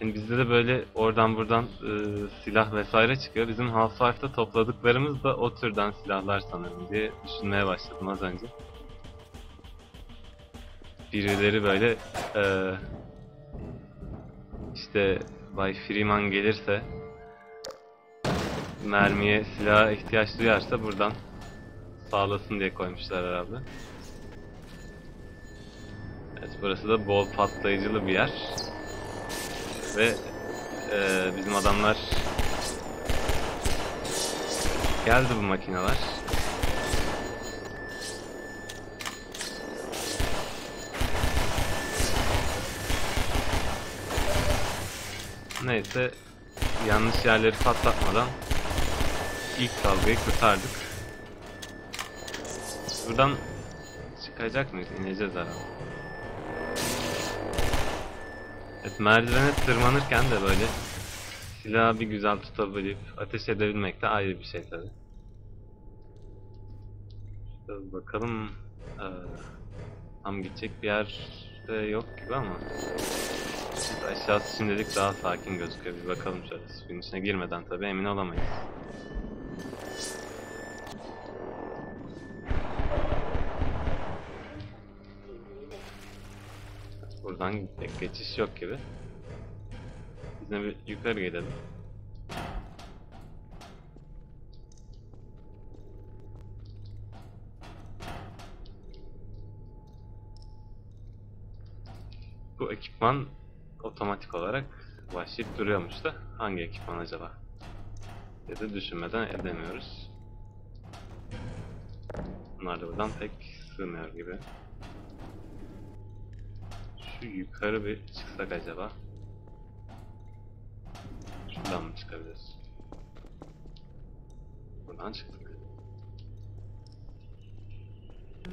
Yani bizde de böyle oradan buradan e, silah vesaire çıkıyor. Bizim Half-Life'da topladıklarımız da o türden silahlar sanırım diye düşünmeye başladım az önce. Birileri böyle e, işte Bay Freeman gelirse mermiye, silaha ihtiyaç duyarsa buradan sağlasın diye koymuşlar herhalde. Evet burası da bol patlayıcılı bir yer. Ve eee, bizim adamlar geldi bu makineler. Neyse yanlış yerleri patlatmadan ilk kavgayı kurtardık. Buradan çıkacak mıyız? İneceğiz herhalde. Evet, merdivene tırmanırken de böyle silahı bir güzel tutabilip ateş edebilmek de ayrı bir şey tabi. Bakalım eee, tam gidecek bir yer de yok gibi ama aşağısı şimdilik daha sakin gözüküyor. Bir bakalım şöyle suyun içine girmeden tabi emin olamayız. Buradan pek geçiş yok gibi. Biz de bir yukarı gidelim. Bu ekipman otomatik olarak başlayıp duruyormuş da hangi ekipman acaba? Ya da düşünmeden edemiyoruz. Bunlar da buradan pek sığmıyor gibi. Şu yukarı bir çıksak acaba? Şuradan mı çıkabiliriz? Buradan çıktık.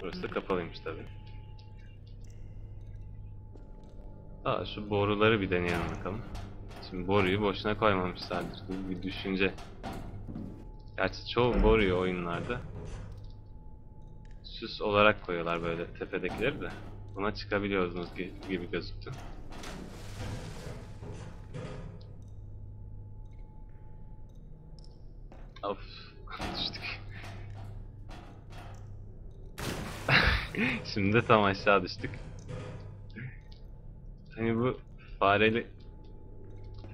Burası da kapalıymış tabi. Aa şu boruları bir deneyelim bakalım. Şimdi boruyu boşuna koymamışlardır gibi bir düşünce. Gerçi çoğu boruyu oyunlarda süs olarak koyuyorlar böyle tepedekileri de. Buna çıkabiliyorsunuz gi- gibi gözüktü. Of düştük. Şimdi de tam aşağı düştük. Hani bu fareli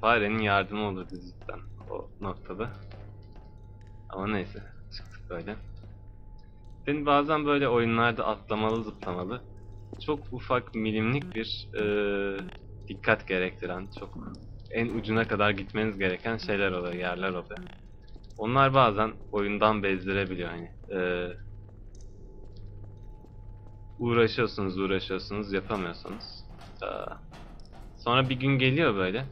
farenin yardımı olurdu cidden o noktada. Ama neyse çıktık böyle. Ben bazen böyle oyunlarda atlamalı zıplamalı çok ufak milimlik bir e, dikkat gerektiren çok en ucuna kadar gitmeniz gereken şeyler oluyor yerler oluyor. Onlar bazen oyundan bezdirebiliyor hani. E, uğraşıyorsunuz uğraşıyorsunuz yapamıyorsunuz. E, sonra bir gün geliyor böyle.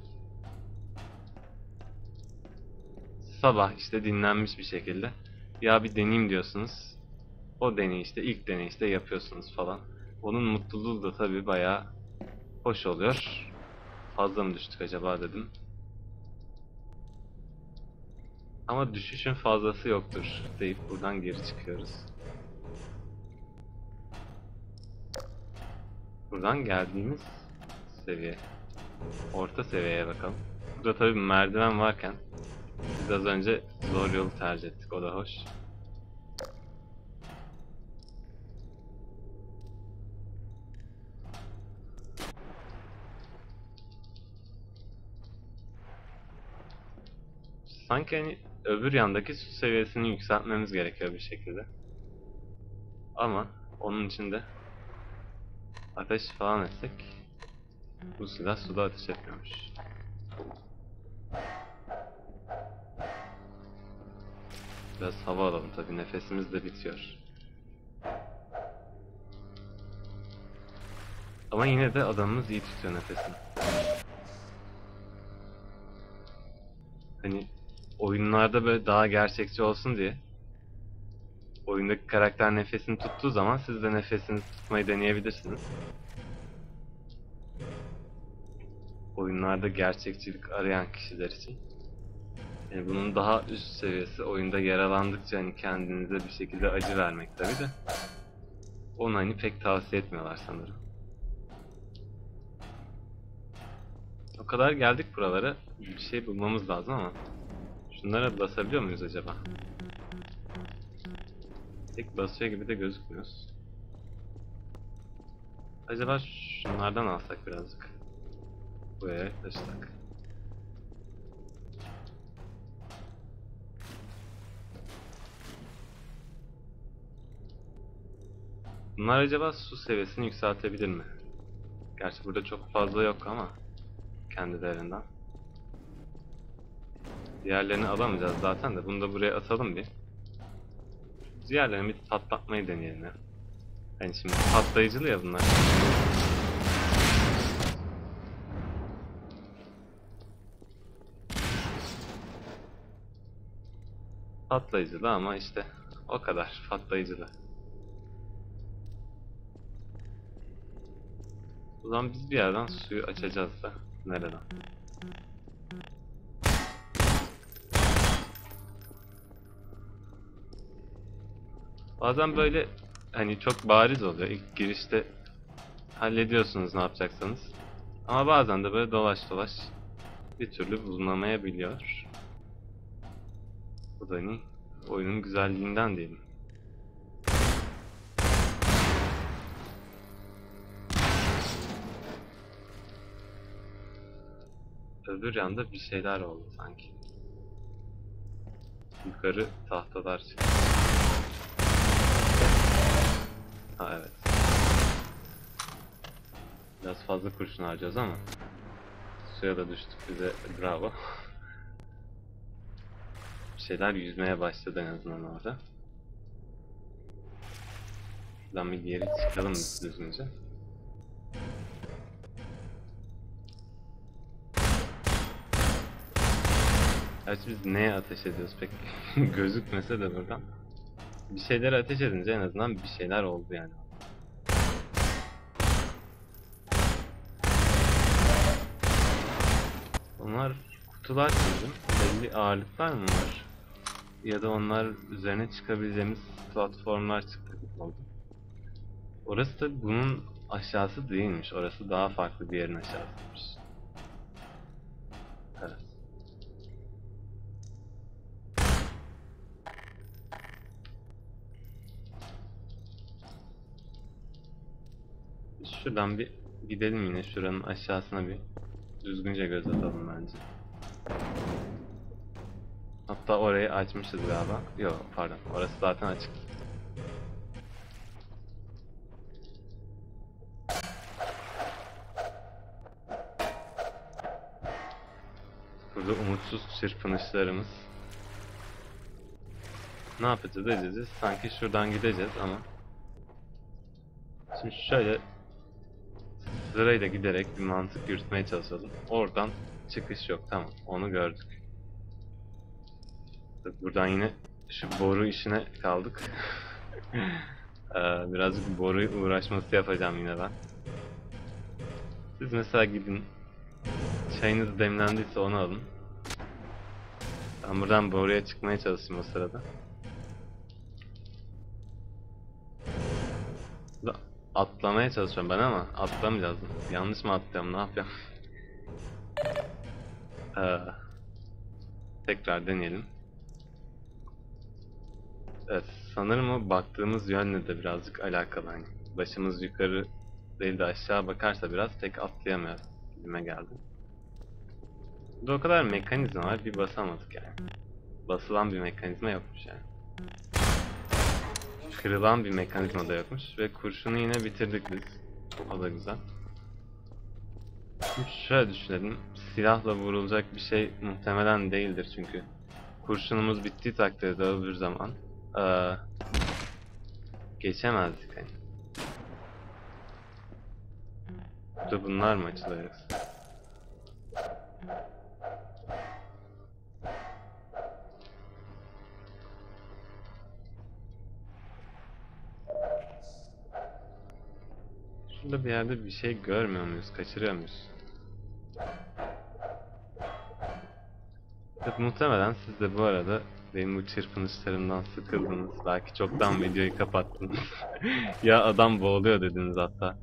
Sabah işte dinlenmiş bir şekilde. Ya bir deneyeyim diyorsunuz. O deneyişte ilk deneyişte yapıyorsunuz falan. Onun mutluluğu da tabii bayağı hoş oluyor. Fazla mı düştük acaba dedim. Ama düşüşün fazlası yoktur deyip buradan geri çıkıyoruz. Buradan geldiğimiz seviye. Orta seviyeye bakalım. Burada tabii bir merdiven varken biz az önce zor yolu tercih ettik. O da hoş. Sanki hani öbür yandaki su seviyesini yükseltmemiz gerekiyor bir şekilde. Ama onun için de ateş falan etsek bu silah suda ateş etmiyormuş. Biraz hava alalım tabi nefesimiz de bitiyor. Ama yine de adamımız iyi tutuyor nefesini. Hani oyunlarda böyle daha gerçekçi olsun diye oyundaki karakter nefesini tuttuğu zaman siz de nefesinizi tutmayı deneyebilirsiniz. Oyunlarda gerçekçilik arayan kişiler için. Yani bunun daha üst seviyesi oyunda yaralandıkça hani kendinize bir şekilde acı vermek tabi de. Onu hani pek tavsiye etmiyorlar sanırım. O kadar geldik buralara. Bir şey bulmamız lazım ama. Şunlara basabiliyor muyuz acaba? Tek basıyor gibi de gözükmüyoruz. Acaba şunlardan alsak birazcık. Buraya yaklaşsak. Bunlar acaba su seviyesini yükseltebilir mi? Gerçi burada çok fazla yok ama kendilerinden. Diğerlerini alamayacağız zaten de bunu da buraya atalım bir. Diğerlerini bir patlatmayı deneyelim ya. Yani şimdi patlayıcılı ya bunlar. Patlayıcılı ama işte o kadar patlayıcılı. O zaman biz bir yerden suyu açacağız da. Nereden? Bazen böyle hani çok bariz oluyor. İlk girişte hallediyorsunuz ne yapacaksanız. Ama bazen de böyle dolaş dolaş bir türlü bulunamayabiliyor. Bu da hani oyunun güzelliğinden diyelim. Öbür yanda bir şeyler oldu sanki. Yukarı tahtalar çıktı. Ha evet. Biraz fazla kurşun harcıyoruz ama suya da düştük bize bravo. Bir şeyler yüzmeye başladı en azından orada. Şuradan bir geri çıkalım düzgünce. Gerçi biz neye ateş ediyoruz pek gözükmese de buradan. Bir şeylere ateş edince en azından bir şeyler oldu yani. Onlar kutular çizdim. Belli ağırlıklar mı var? Ya da onlar üzerine çıkabileceğimiz platformlar çıktı oldu. Orası da bunun aşağısı değilmiş. Orası daha farklı bir yerin aşağısıymış. Şuradan bir gidelim yine şuranın aşağısına bir düzgünce göz atalım bence. Hatta orayı açmışız galiba. Yok pardon orası zaten açık. Burada umutsuz çırpınışlarımız. Ne yapacağız edeceğiz? Sanki şuradan gideceğiz ama Şimdi şöyle sırayla giderek bir mantık yürütmeye çalışalım. Oradan çıkış yok tamam onu gördük. Buradan yine şu boru işine kaldık. Ee, Birazcık boru uğraşması yapacağım yine ben. Siz mesela gidin çayınız demlendiyse onu alın. Ben buradan boruya çıkmaya çalışayım o sırada. Da atlamaya çalışıyorum ben ama atlamayacağız. Yanlış mı atlıyorum ne yapıyorum? Ee, tekrar deneyelim. Evet sanırım o baktığımız yönle de birazcık alakalı. Hani başımız yukarı değil de aşağı bakarsa biraz tek atlayamıyor gibime geldi. Burada o kadar mekanizma var bir basamadık yani. Basılan bir mekanizma yokmuş yani. Kırılan bir mekanizma da yokmuş ve kurşunu yine bitirdik biz. O da güzel. Şöyle düşünelim. Silahla vurulacak bir şey muhtemelen değildir çünkü. Kurşunumuz bittiği takdirde öbür zaman eee, geçemezdik hani. Burada bunlar mı açılıyor Şurada bir yerde bir şey görmüyor muyuz? Kaçırıyor muyuz? Evet, muhtemelen siz de bu arada benim bu çırpınışlarımdan sıkıldınız. Belki çoktan videoyu kapattınız. ya adam boğuluyor dediniz hatta.